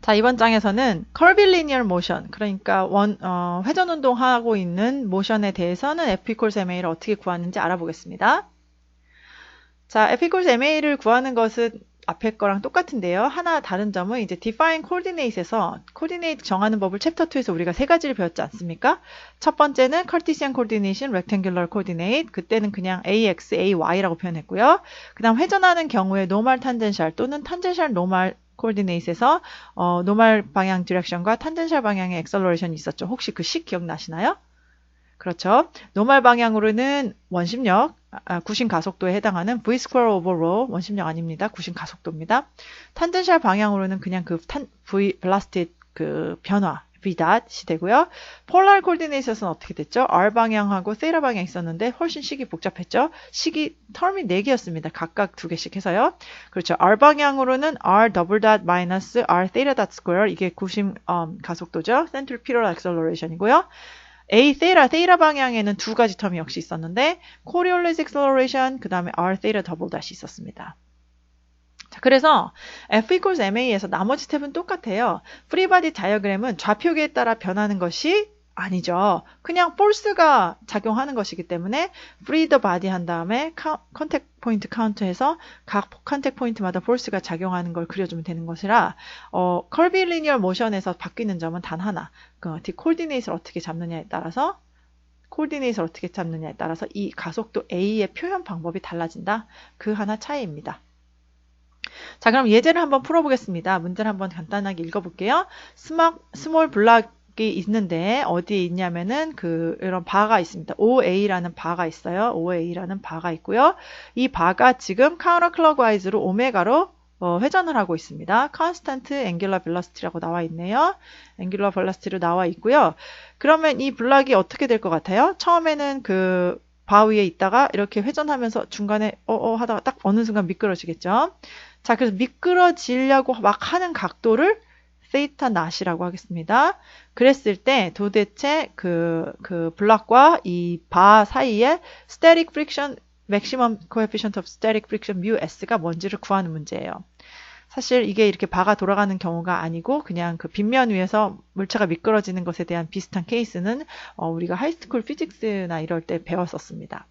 자, 이번 장에서는 curvilinear motion, 그러니까 원, 어, 회전 운동하고 있는 모션에 대해서는 equals MA를 어떻게 구하는지 알아보겠습니다. 자, equals MA를 구하는 것은 앞에 거랑 똑같은데요. 하나 다른 점은 이제 define coordinate에서 coordinate 정하는 법을 챕터 2에서 우리가 세 가지를 배웠지 않습니까? 첫 번째는 Cartesian coordination, rectangular coordinate. 그때는 그냥 AX, AY라고 표현했고요. 그 다음 회전하는 경우에 normal tangential 또는 tangential normal coordinate에서 어, normal 방향 디렉션과 tangential 방향의 acceleration이 있었죠. 혹시 그 식 기억나시나요? 그렇죠. 노말 방향으로는 원심력, 아, 구심 가속도에 해당하는 v square over rho 원심력 아닙니다. 구심 가속도입니다. 탄젠셜 방향으로는 그냥 그 탄, v velocity 그 변화 v 닷이 되고요. 폴라 코디네이션은 어떻게 됐죠? r 방향하고 세라 방향 있었는데 훨씬 식이 복잡했죠. 식이 텀이 4개였습니다. 각각 두 개씩 해서요. 그렇죠. r 방향으로는 r 더블 닷 마이너스 r 세라 닷 스퀘어 이게 구심 음, 가속도죠. 센트럴 피럴 액셀러레이션이고요. A 세이라 세이라 방향에는 두 가지 텀이 역시 있었는데 코리올리스 액셀러레이션 그 다음에 R 세이라 더블 다시 있었습니다. 자, 그래서 F equals MA에서 나머지 스텝은 똑같아요. 프리바디 다이어그램은 좌표계에 따라 변하는 것이 아니죠. 그냥 force가 작용하는 것이기 때문에 free the body 한 다음에 컨택 포인트 카운트해서 각 컨택 포인트마다 force가 작용하는 걸 그려주면 되는 것이라 어, curvilinear motion에서 바뀌는 점은 단 하나. 그 coordinate를 어떻게 잡느냐에 따라서 coordinate를 어떻게 잡느냐에 따라서 이 가속도 A의 표현 방법이 달라진다. 그 하나 차이입니다. 자, 그럼 예제를 한번 풀어보겠습니다. 문제를 한번 간단하게 읽어볼게요. 스몰, 스몰 블락 이 있는데 어디에 있냐면은 그 이런 바가 있습니다. OA라는 바가 있어요. OA라는 바가 있고요. 이 바가 지금 카운터 클럭와이즈로 오메가로 어, 회전을 하고 있습니다. 컨스탄트 앵귤러 벨러시티라고 나와 있네요. 앵귤러 벨러시티로 나와 있고요. 그러면 이 블락이 어떻게 될 것 같아요? 처음에는 그 바 위에 있다가 이렇게 회전하면서 중간에 어어 하다가 딱 어느 순간 미끄러지겠죠. 자, 그래서 미끄러지려고 막 하는 각도를 세이타 낫이라고 하겠습니다. 그랬을 때 도대체 그, 그 블락과 이 바 사이에 static friction, maximum coefficient of static friction mu s가 뭔지를 구하는 문제예요. 사실 이게 이렇게 바가 돌아가는 경우가 아니고 그냥 그 빗면 위에서 물체가 미끄러지는 것에 대한 비슷한 케이스는 어, 우리가 하이스쿨 피직스나 이럴 때 배웠었습니다.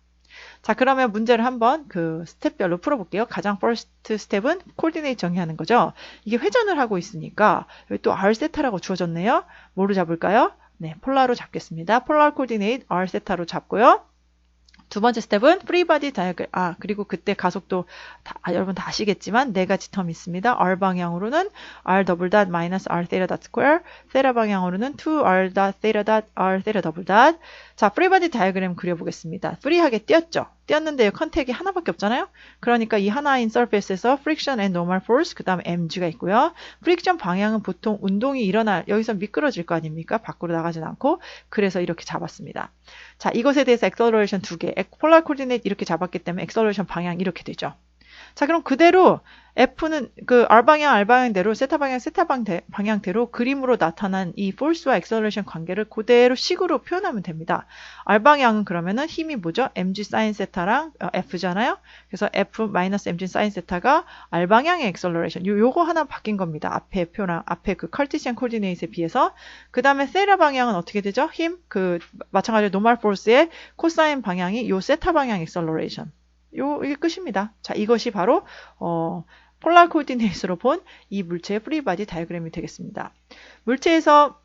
자, 그러면 문제를 한번 그 스텝별로 풀어볼게요. 가장 퍼스트 스텝은 코디네이트 정의하는 거죠. 이게 회전을 하고 있으니까 여기 또 R 세타라고 주어졌네요. 뭐로 잡을까요? 네, 폴라로 잡겠습니다. 폴라 코디네이트 R 세타로 잡고요. 두 번째 스텝은 프리바디 다이어글 아 그리고 그때 가속도 다, 아, 여러분 다 아시겠지만 네 가지 텀이 있습니다. R 방향으로는 R 더블 닷 마이너스 R 세라 닷 스퀘어 세라 방향으로는 2R 닷 세라 닷 R 세라 더블 닷 자, 프리바디 다이어그램 그려보겠습니다. 프리하게 띄었죠? 띄었는데 컨택이 하나밖에 없잖아요? 그러니까 이 하나인 서페이스에서 friction and normal force, 그 다음에 mg가 있고요. 프릭션 방향은 보통 운동이 일어날, 여기서 미끄러질 거 아닙니까? 밖으로 나가진 않고. 그래서 이렇게 잡았습니다. 자, 이것에 대해서 acceleration 두 개, polar coordinate 이렇게 잡았기 때문에 acceleration 방향 이렇게 되죠. 자, 그럼 그대로 F는 그 R 방향 R 방향대로 세타 방향 세타 방향대로 그림으로 나타난 이 force와 acceleration 관계를 그대로 식으로 표현하면 됩니다. R 방향은 그러면은 힘이 뭐죠? mg sin 세타랑 어, F잖아요. 그래서 F mg sin 세타가 R 방향의 acceleration. 요 요거 하나 바뀐 겁니다. 앞에 표랑 앞에 그 Cartesian coordinate에 비해서 그다음에 세타 방향은 어떻게 되죠? 힘 그 마찬가지로 normal force의 코사인 방향이 요 세타 방향 acceleration. 요 이게 끝입니다. 자, 이것이 바로 어 폴라 코디네이트로 본 이 물체의 프리바디 다이어그램이 되겠습니다. 물체에서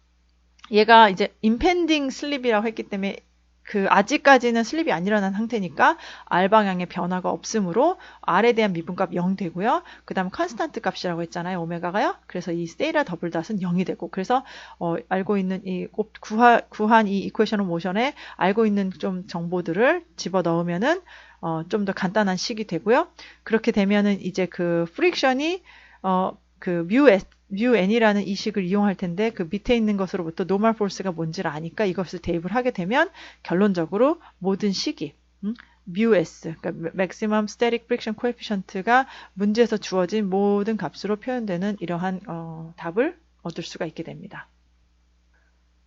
얘가 이제 임펜딩 슬립이라고 했기 때문에 그 아직까지는 슬립이 안 일어난 상태니까 R 방향의 변화가 없으므로 R에 대한 미분값 0 되고요. 그 다음 컨스탄트 값이라고 했잖아요. 오메가가요. 그래서 이 세이라 더블 닷은 0이 되고 그래서 어, 알고 있는 이 구하, 구한 이 이퀘션 오브 모션에 알고 있는 좀 정보들을 집어 넣으면은 어, 좀 더 간단한 식이 되고요. 그렇게 되면은 이제 그 프릭션이 어, 그 뮤, 뮤 n이라는 이 식을 이용할 텐데 그 밑에 있는 것으로부터 노멀 포스가 뭔지를 아니까 이것을 대입을 하게 되면 결론적으로 모든 식이 음? 뮤 s 그러니까 maximum static friction coefficient가 문제에서 주어진 모든 값으로 표현되는 이러한 어, 답을 얻을 수가 있게 됩니다.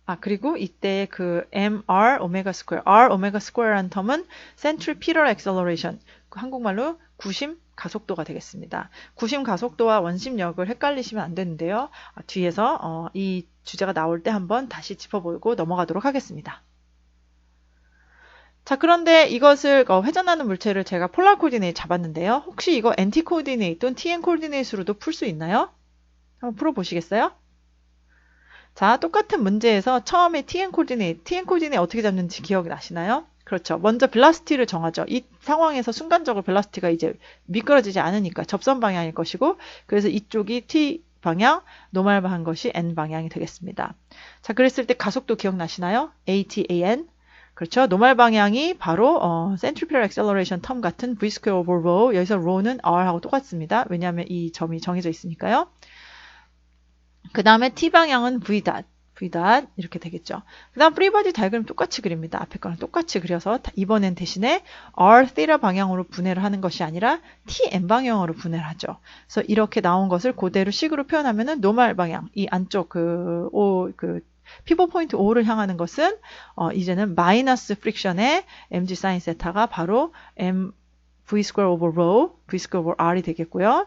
아, 그리고 이때 그 mr 오메가 스퀘어, r 오메가 스퀘어란 텀은 centripetal acceleration, 그 한국말로 구심 가속도가 되겠습니다. 구심 가속도와 원심력을 헷갈리시면 안 되는데요. 아, 뒤에서 어, 이 주제가 나올 때 한번 다시 짚어보고 넘어가도록 하겠습니다. 자, 그런데 이것을 어, 회전하는 물체를 제가 폴라 코디네이트 잡았는데요. 혹시 이거 엔티 코디네이트 또는 TN 코디네이트로도 풀 수 있나요? 한번 풀어보시겠어요? 자, 똑같은 문제에서 처음에 TN 코디네이트, TN 코디네이트 어떻게 잡는지 기억이 나시나요? 그렇죠. 먼저 벨라스티를 정하죠. 이 상황에서 순간적으로 벨라스티가 이제 미끄러지지 않으니까 접선 방향일 것이고, 그래서 이쪽이 T 방향, 노멀한 것이 N 방향이 되겠습니다. 자, 그랬을 때 가속도 기억나시나요? ATAN. 그렇죠. 노멀 방향이 바로 어, centripetal acceleration term 같은 v square over rho. 여기서 rho는 r하고 똑같습니다. 왜냐하면 이 점이 정해져 있으니까요. 그 다음에 t 방향은 v dot. v dot 이렇게 되겠죠. 그 다음 프리바디 다이그램 똑같이 그립니다. 앞에 거랑 똑같이 그려서 이번엔 대신에 r theta 방향으로 분해를 하는 것이 아니라 tn 방향으로 분해를 하죠. 그래서 이렇게 나온 것을 그대로 식으로 표현하면은 노멀 방향 이 안쪽 그 o 그 피보 포인트 5를 향하는 것은 어, 이제는 마이너스 프릭션의 mg 사인 세타가 바로 m v square over rho, v square over r이 되겠고요.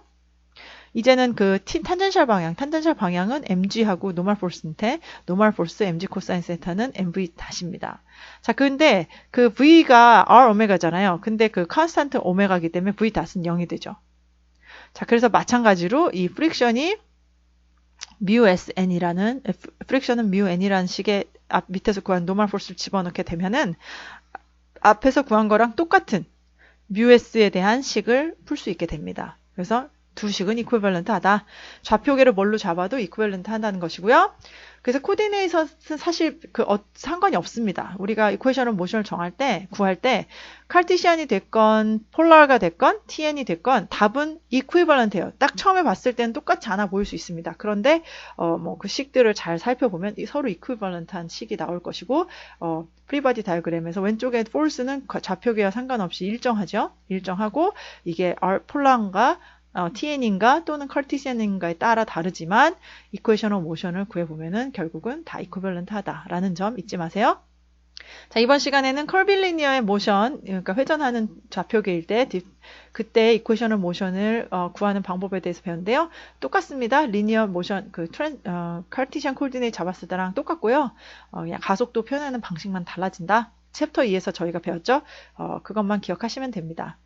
이제는 그 t, 탄젠셜 방향, 탄젠셜 방향은 mg하고 노멀 포스인데 노멀 포스 mg 코사인 세타는 mv 다시입니다. 자, 근데 그 v가 r 오메가잖아요. 근데 그 컨스탄트 오메가기 때문에 v 닷은 0이 되죠. 자, 그래서 마찬가지로 이 프릭션이 mu sn이라는 프릭션은 mu n이라는 식의 앞 밑에서 구한 노멀 포스를 집어넣게 되면은 앞에서 구한 거랑 똑같은 mu s에 대한 식을 풀 수 있게 됩니다. 그래서 두 식은 이퀄밸런트 하다. 좌표계를 뭘로 잡아도 이퀄밸런트 한다는 것이고요. 그래서 코디네이터는 사실 그 어, 상관이 없습니다. 우리가 이퀘이션 오브 모션을 정할 때 구할 때 칼티시안이 됐건 폴라가 됐건 TN이 됐건 답은 이퀴벌런트예요. 딱 처음에 봤을 때는 똑같지 않아 보일 수 있습니다. 그런데 어, 뭐 그 식들을 잘 살펴보면 서로 이퀴벌런트한 식이 나올 것이고 어, 프리바디 다이어그램에서 왼쪽에 폴스는 좌표계와 상관없이 일정하죠. 일정하고 이게 폴라인가 어, TN인가 또는 컬티시안인가에 따라 다르지만 이퀘이션 오브 모션을 구해보면은 결국은 다 이퀄밸런트 하다라는 점 잊지 마세요. 자, 이번 시간에는 컬빌리니어의 모션, 그러니까 회전하는 좌표계일 때, 그때 이퀘이션 오브 모션을 어, 구하는 방법에 대해서 배웠는데요. 똑같습니다. 리니어 모션, 그 트랜, 어, 칼티시안 콜디네이트 잡았을 때랑 똑같고요. 어, 그냥 가속도 표현하는 방식만 달라진다. 챕터 2에서 저희가 배웠죠. 어, 그것만 기억하시면 됩니다.